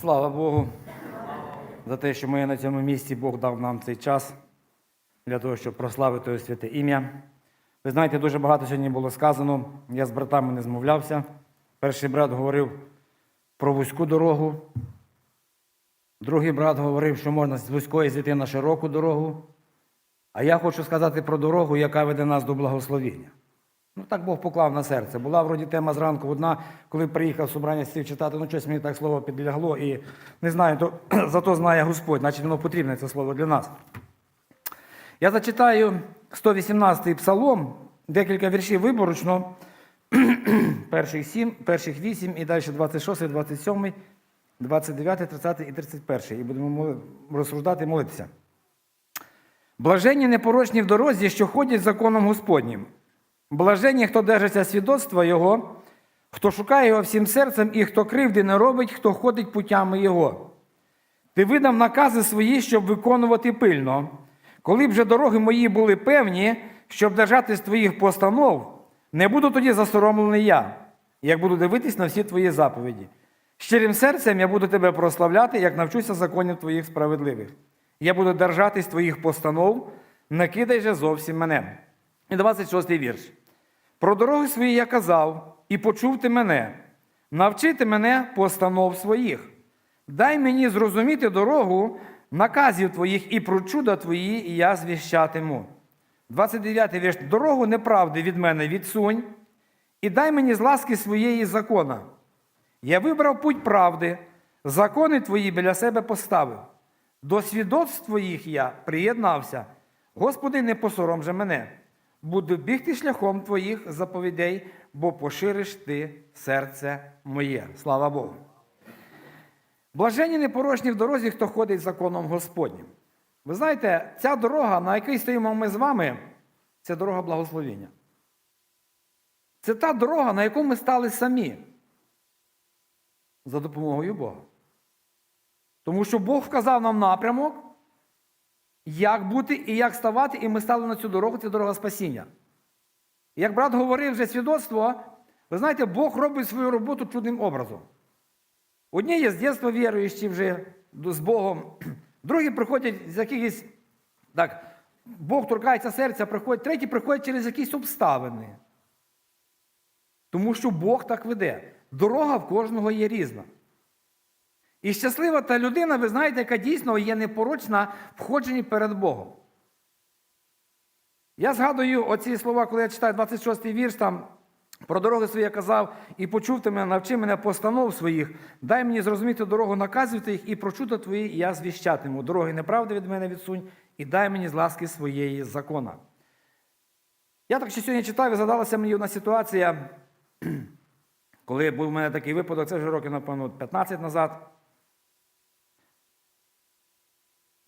Слава Богу за те, що ми на цьому місці Бог дав нам цей час для того, щоб прославити його святе ім'я. Ви знаєте, дуже багато сьогодні було сказано. Я з братами не змовлявся. Перший брат говорив про вузьку дорогу, другий брат говорив, що можна з вузької зійти на широку дорогу. А я хочу сказати про дорогу, яка веде нас до благословіння. Ну, так Бог поклав на серце. Була вроді тема зранку одна, коли приїхав собрання сів читати, ну щось мені так слово підлягло, і не знаю, то, зато знає Господь, значить воно потрібне це слово для нас. Я зачитаю 118-й псалом, декілька віршів виборочно, перших, 7, перших 8 і далі 26, 27, 29, 30 і 31. І будемо розсуждати і молитися. Блаженні непорочні в дорозі, що ходять законом Господнім. Блаженні, хто держиться свідоцтва Його, хто шукає його всім серцем, і хто кривди не робить, хто ходить путями Його. Ти видав накази свої, щоб виконувати пильно. Коли б же дороги мої були певні, щоб держатись твоїх постанов, не буду тоді засоромлений я, як буду дивитись на всі твої заповіді. Щирим серцем я буду тебе прославляти, як навчуся законів твоїх справедливих. Я буду держатись твоїх постанов, не кидай же зовсім мене. І 26 вірш. Про дороги свої я казав, і почув ти мене, навчити мене постанов своїх. Дай мені зрозуміти дорогу наказів твоїх і про чуда твої, я звіщатиму. 29 вірш. Дорогу неправди від мене відсунь, і дай мені з ласки своєї закона. Я вибрав путь правди, закони твої біля себе поставив. До свідоцтв твоїх я приєднався. Господи, не посором же мене. Буду бігти шляхом твоїх заповідей, бо пошириш ти серце моє. Слава Богу. Блаженні непорочні в дорозі, хто ходить законом Господнім. Ви знаєте, ця дорога, на якій стоїмо ми з вами, це дорога благословіння. Це та дорога, на яку ми стали самі за допомогою Бога. Тому що Бог вказав нам напрямок, як бути і як ставати, і ми стали на цю дорогу, це дорога спасіння. Як брат говорив вже свідоцтво, ви знаєте, Бог робить свою роботу чудним образом. Одні є з дитинства віруючі вже з Богом, другі приходять з якихось, так, Бог торкається серця, приходять, треті приходять через якісь обставини. Тому що Бог так веде. Дорога в кожного є різна. І щаслива та людина, ви знаєте, яка дійсно є непорочна в ходженні перед Богом. Я згадую оці слова, коли я читаю 26-й вірш, там про дороги свої я казав, і почув ти мене, навчи мене постанов своїх, дай мені зрозуміти дорогу наказів твоїх і прочуто твої, і я звіщатиму. Дороги неправди від мене відсунь, і дай мені з ласки своєї закона. Я так ще сьогодні читав і задалася мені одна ситуація, коли був у мене такий випадок, це вже років, напевно, 15 назад.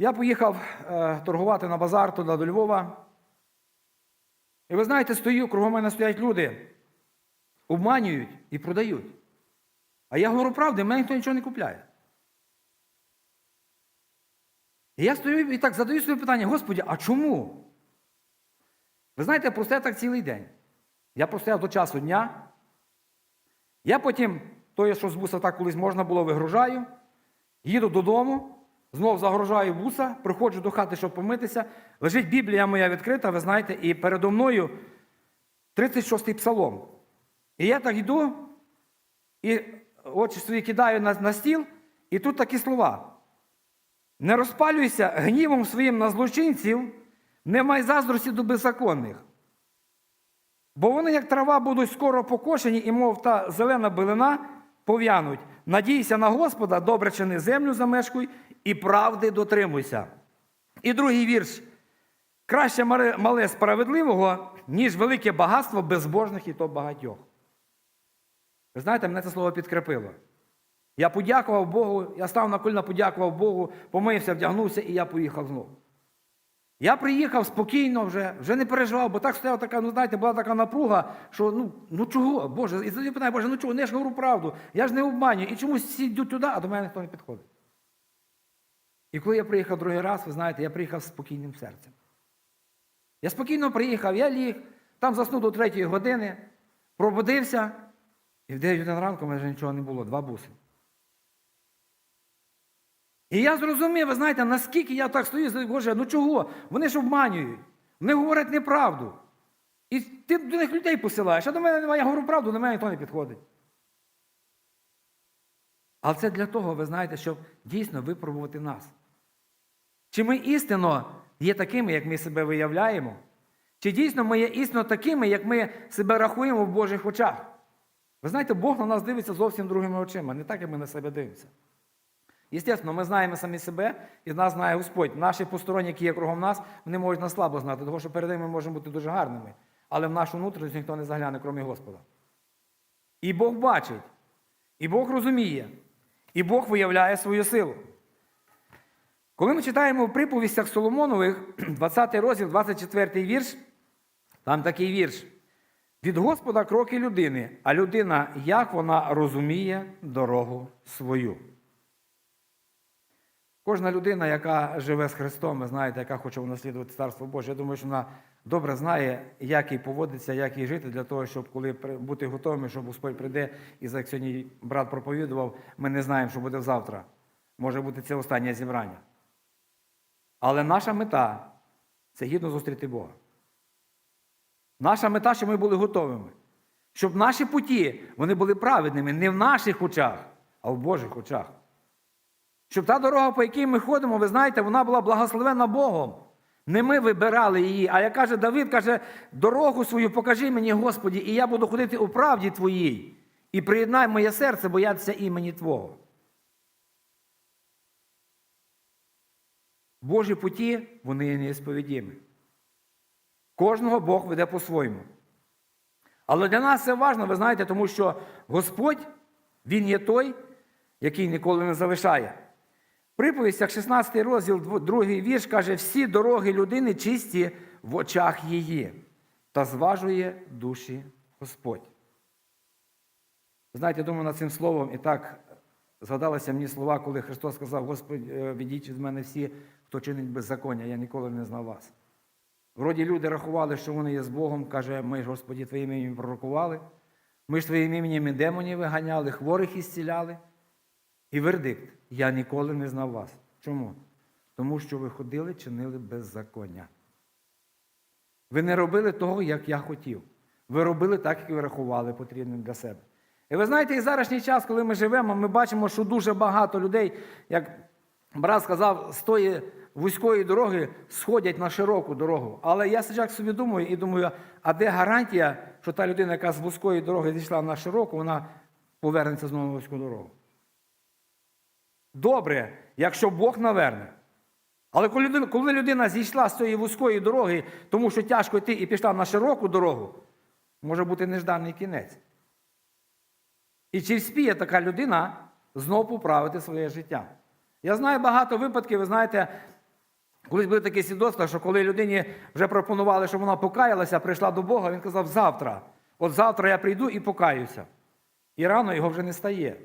Я поїхав е, торгувати на базар туди до Львова. І ви знаєте, стою, кругом мене стоять люди, обманюють і продають. А я говорю правду, мене ніхто нічого не купляє. І я стою і так задаю собі питання, Господі, а чому? Ви знаєте, я простояв так цілий день. Я простояв до часу дня. Я потім, то, що з буса так колись можна було, вигружаю, їду додому, знов загружаю буса, приходжу до хати, щоб помитися. Лежить Біблія моя відкрита, ви знаєте, і передо мною 36-й псалом. І я так йду, і очі свої кидаю на, на стіл, і тут такі слова. Не розпалюйся гнівом своїм на злочинців, не май заздрості до беззаконних. Бо вони, як трава, будуть скоро покошені, і, мов та зелена билина, пов'януть. Надійся на Господа, добре чини землю замешкуй, і правди дотримуйся. І другий вірш. Краще мале справедливого, ніж велике багатство безбожних і то багатьох. Ви знаєте, мене це слово підкрепило. Я подякував Богу, я став на коліна, подякував Богу, помився, вдягнувся, і я поїхав знову. Я приїхав спокійно вже, вже не переживав, бо так стояла така, ну знаєте, була така напруга, що ну ну чого, Боже, і тоді питаю, Боже, ну чого, не я ж говорю правду, я ж не обманюю, і чомусь всі йдуть туди, а до мене ніхто не підходить. І коли я приїхав другий раз, ви знаєте, я приїхав з спокійним серцем. Я спокійно приїхав, я ліг, там заснув до третьої години, пробудився, і в 9 годин ранку в мене вже нічого не було, два буси. І я зрозумів, ви знаєте, наскільки я так стою, і Боже, ну чого? Вони ж обманюють, вони говорять неправду. І ти до них людей посилаєш, а до мене немає, я говорю правду, до мене ніхто не підходить. Але це для того, ви знаєте, щоб дійсно випробувати нас. Чи ми істинно є такими, як ми себе виявляємо? Чи дійсно ми є істинно такими, як ми себе рахуємо в Божих очах? Ви знаєте, Бог на нас дивиться зовсім другими очима, не так, як ми на себе дивимося. Єстественно, ми знаємо самі себе, і нас знає Господь. Наші посторонні, які є кругом нас, вони можуть нас слабо знати, тому що перед ними ми можемо бути дуже гарними. Але в нашу внутрішність ніхто не загляне, крім Господа. І Бог бачить, і Бог розуміє, і Бог виявляє свою силу. Коли ми читаємо в приповістях Соломонових, 20 розділ, 24 вірш, там такий вірш. Від Господа кроки людини, а людина, як вона розуміє дорогу свою. Кожна людина, яка живе з Христом, ви знаєте, яка хоче унаслідувати Царство Боже, я думаю, що вона добре знає, як їй поводиться, як їй жити, для того, щоб коли бути готовими, щоб Господь прийде, і як сьогодні брат проповідував, ми не знаємо, що буде завтра. Може бути це останнє зібрання. Але наша мета це гідно зустріти Бога. Наша мета, щоб ми були готовими. Щоб наші путі вони були праведними не в наших очах, а в Божих очах. Щоб та дорога, по якій ми ходимо, ви знаєте, вона була благословена Богом. Не ми вибирали її, а як каже Давид, каже, дорогу свою покажи мені, Господі, і я буду ходити у правді Твоїй. І приєднай моє серце боятися імені Твого. Божі путі, вони неісповідімі. Кожного Бог веде по-своєму. Але для нас це важливо, ви знаєте, тому що Господь, Він є той, який ніколи не залишає. Приповістях 16 розділ, 2 вірш каже, всі дороги людини чисті в очах її, та зважує душі Господь. Знаєте, думаю над цим словом, і так згадалися мені слова, коли Христос сказав, Господь, е, відійдіть від мене всі, хто чинить беззаконня, я ніколи не знав вас. Вроді люди рахували, що вони є з Богом, каже, ми ж, Господі, Твоїм ім'ям пророкували, ми ж Твоїм ім'ям і демонів виганяли, хворих ісціляли. І вердикт, я ніколи не знав вас. Чому? Тому що ви ходили, чинили беззаконня. Ви не робили того, як я хотів. Ви робили так, як ви рахували потрібним для себе. І ви знаєте, і заразній час, коли ми живемо, ми бачимо, що дуже багато людей, як брат сказав, з тої вузької дороги сходять на широку дорогу. Але я зараз собі думаю і думаю, а де гарантія, що та людина, яка з вузької дороги зійшла на широку, вона повернеться знову на вузьку дорогу? Добре, якщо Бог наверне. Але коли людина, зійшла з цієї вузької дороги, тому що тяжко йти і пішла на широку дорогу, може бути нежданий кінець. І чи вспіє така людина знову поправити своє життя? Я знаю багато випадків, ви знаєте, колись були такі свідоцтва, що коли людині вже пропонували, щоб вона покаялася, прийшла до Бога, він казав, завтра, от завтра я прийду і покаюся. І рано його вже не стає.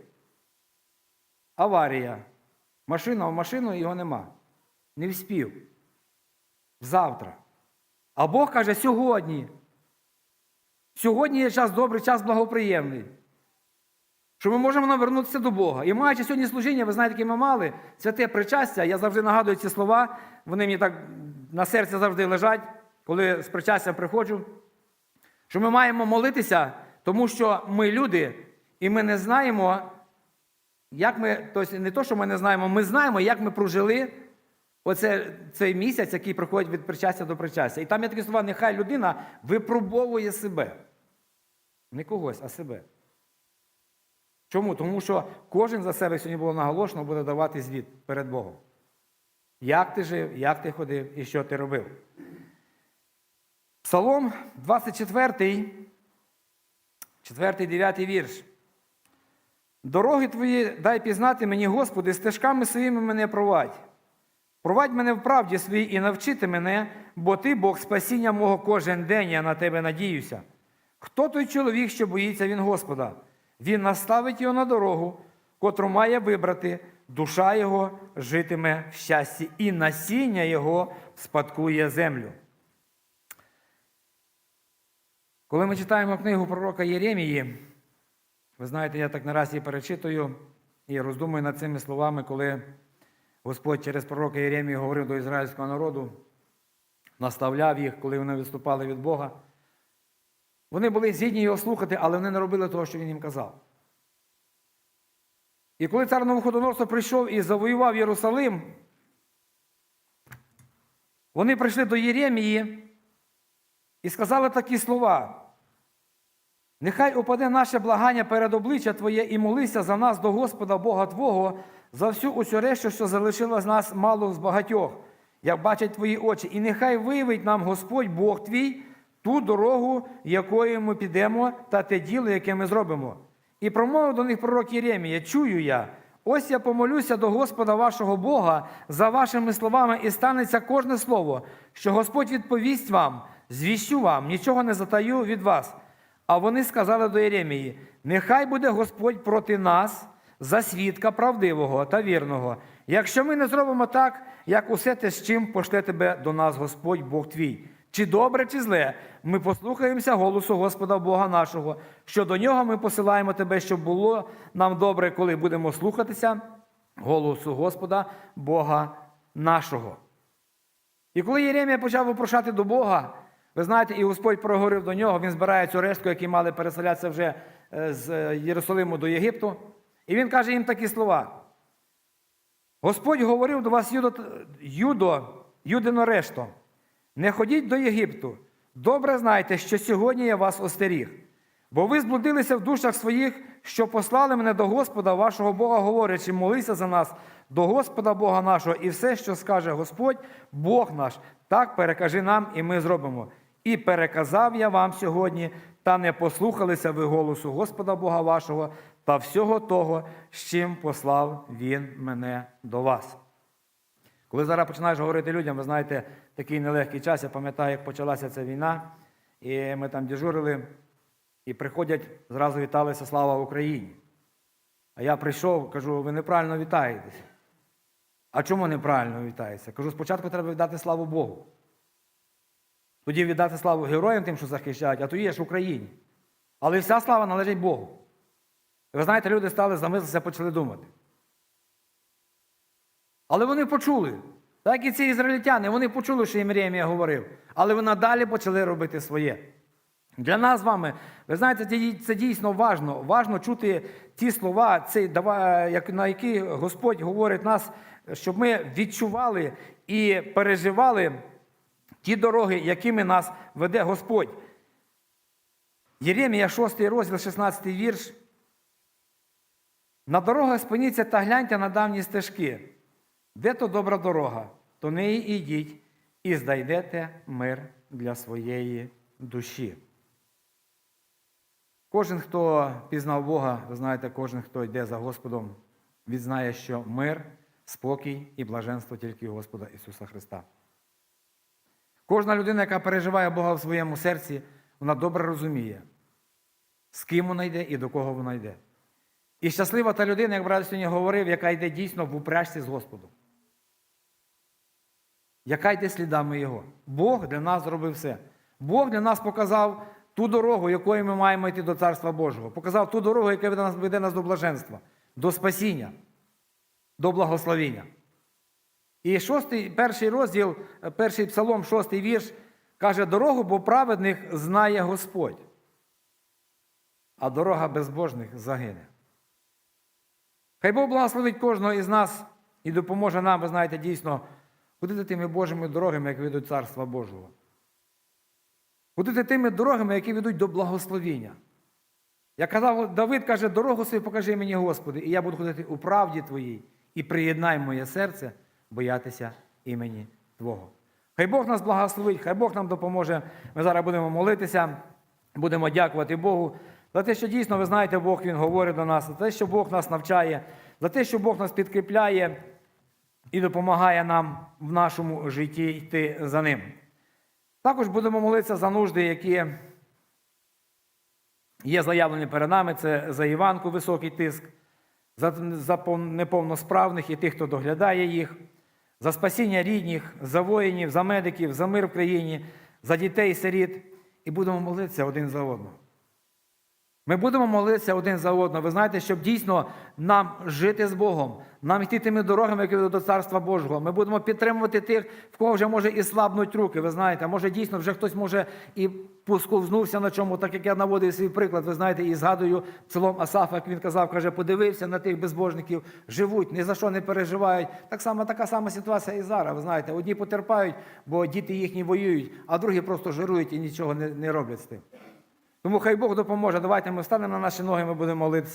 Аварія. Машина в машину його нема. Не вспів. Завтра. А Бог каже сьогодні. Сьогодні є час добрий, час благоприємний. Що ми можемо навернутися до Бога. І маючи сьогодні служіння, ви знаєте, яке ми мали, святе причастя, я завжди нагадую ці слова, вони мені так на серці завжди лежать, коли з причастям приходжу. Що ми маємо молитися, тому що ми люди, і ми не знаємо, як ми, тобто не то, що ми не знаємо, ми знаємо, як ми прожили оце, цей місяць, який проходить від причастя до причастя. І там є такі слова, нехай людина випробовує себе. Не когось, а себе. Чому? Тому що кожен за себе сьогодні було наголошено, буде давати звіт перед Богом. Як ти жив, як ти ходив і що ти робив. Псалом 24, 4, 9 вірш. Дороги твої дай пізнати мені, Господи, стежками своїми мене провадь. Провадь мене в правді своїй і навчити мене, бо ти Бог спасіння мого кожен день, я на тебе надіюся. Хто той чоловік, що боїться він Господа? Він наставить його на дорогу, котру має вибрати, душа його житиме в щасті, і насіння його спадкує землю. Коли ми читаємо книгу пророка Єремії, ви знаєте, я так нараз її перечитую і роздумую над цими словами, коли Господь через пророка Єремію говорив до ізраїльського народу, наставляв їх, коли вони відступали від Бога. Вони були згідні його слухати, але вони не робили того, що він їм казав. І коли цар Навуходоносор прийшов і завоював Єрусалим, вони прийшли до Єремії і сказали такі слова. Нехай упаде наше благання перед обличчя Твоє і молися за нас до Господа Бога Твого, за всю оцю решту, що залишилось нас мало з багатьох, як бачать твої очі. І нехай виявить нам Господь Бог твій ту дорогу, якою ми підемо, та те діло, яке ми зробимо. І промовив до них пророк Єремія, чую я. Ось я помолюся до Господа вашого Бога за вашими словами, і станеться кожне слово, що Господь відповість вам, звіщу вам, нічого не затаю від вас. А вони сказали до Єремії: нехай буде Господь проти нас за свідка правдивого та вірного, якщо ми не зробимо так, як усе те, з чим пошле тебе до нас Господь Бог твій. Чи добре, чи зле, ми послухаємося голосу Господа Бога нашого, що до нього ми посилаємо тебе, щоб було нам добре, коли будемо слухатися голосу Господа Бога нашого. І коли Єремія почав випрошати до Бога, ви знаєте, і Господь проговорив до нього, він збирає цю решту, які мали переселятися вже е, з Єрусалиму до Єгипту. І він каже їм такі слова. Господь говорив до вас, Юдо, Юдо, Юдино решто, не ходіть до Єгипту. Добре знайте, що сьогодні я вас остеріг. Бо ви зблудилися в душах своїх, що послали мене до Господа, вашого Бога, говорячи, молися за нас до Господа Бога нашого, і все, що скаже Господь, Бог наш, так перекажи нам, і ми зробимо. І переказав я вам сьогодні, та не послухалися ви голосу Господа Бога вашого та всього того, з чим послав Він мене до вас. Коли зараз починаєш говорити людям, ви знаєте, такий нелегкий час, я пам'ятаю, як почалася ця війна, і ми там дежурили, і приходять, зразу віталися слава Україні. А я прийшов, кажу, ви неправильно вітаєтесь. А чому неправильно вітаєтеся? Кажу, спочатку треба віддати славу Богу. Тоді віддати славу героям тим, що захищають, а тоді є ж Україні. Але вся слава належить Богу. Ви знаєте, люди стали замислитися, почали думати. Але вони почули. Так і ці ізраїльтяни, вони почули, що Єремія говорив, але вони далі почали робити своє. Для нас з вами, ви знаєте, це- дійсно важно. Важно чути ті слова, на які Господь говорить нас, щоб ми відчували і переживали ті дороги, якими нас веде Господь. Єремія, 6 розділ, 16 вірш. На дорогах спиніться та гляньте на давні стежки. Де то добра дорога, то неї ідіть і знайдете мир для своєї душі. Кожен, хто пізнав Бога, ви знаєте, кожен, хто йде за Господом, він знає, що мир, спокій і блаженство тільки Господа Ісуса Христа. Кожна людина, яка переживає Бога в своєму серці, вона добре розуміє, з ким вона йде і до кого вона йде. І щаслива та людина, як брат сьогодні говорив, яка йде дійсно в упряжці з Господом. Яка йде слідами Його. Бог для нас зробив все. Бог для нас показав ту дорогу, якою ми маємо йти до Царства Божого. Показав ту дорогу, яка веде нас, до блаженства, до спасіння, до благословіння. І шостий, перший розділ, перший псалом, шостий вірш, каже: дорогу, бо праведних знає Господь, а дорога безбожних загине. Хай Бог благословить кожного із нас і допоможе нам, ви знаєте, дійсно ходити тими Божими дорогами, які ведуть Царства Божого. Ходити тими дорогами, які ведуть до благословіння. Як казав Давид, каже, дорогу свою покажи мені, Господи, і я буду ходити у правді Твоїй, і приєднай моє серце боятися імені Твого. Хай Бог нас благословить, хай Бог нам допоможе. Ми зараз будемо молитися, будемо дякувати Богу за те, що дійсно, ви знаєте, Бог Він говорить до нас, за те, що Бог нас навчає, за те, що Бог нас підкріпляє і допомагає нам в нашому житті йти за ним. Також будемо молитися за нужди, які є заявлені перед нами. Це за Іванку високий тиск, за, неповносправних і тих, хто доглядає їх, за спасіння рідних, за воїнів, за медиків, за мир в країні, за дітей, сиріт. І будемо молитися один за одного. Ми будемо молитися один за одного. Ви знаєте, щоб дійсно нам жити з Богом, нам йти тими дорогами, які ведуть до Царства Божого. Ми будемо підтримувати тих, в кого вже може і слабнуть руки. Ви знаєте, може дійсно вже хтось може і посковзнувся на чому, так як я наводив свій приклад, ви знаєте, і згадую псалом Асафа, як він казав, каже, подивився на тих безбожників, живуть, ні за що не переживають. Так само така сама ситуація і зараз. Ви знаєте, одні потерпають, бо діти їхні воюють, а другі просто жирують і нічого не, не роблять з тим. Тому хай Бог допоможе. Давайте ми встанемо на наші ноги, ми будемо молитися.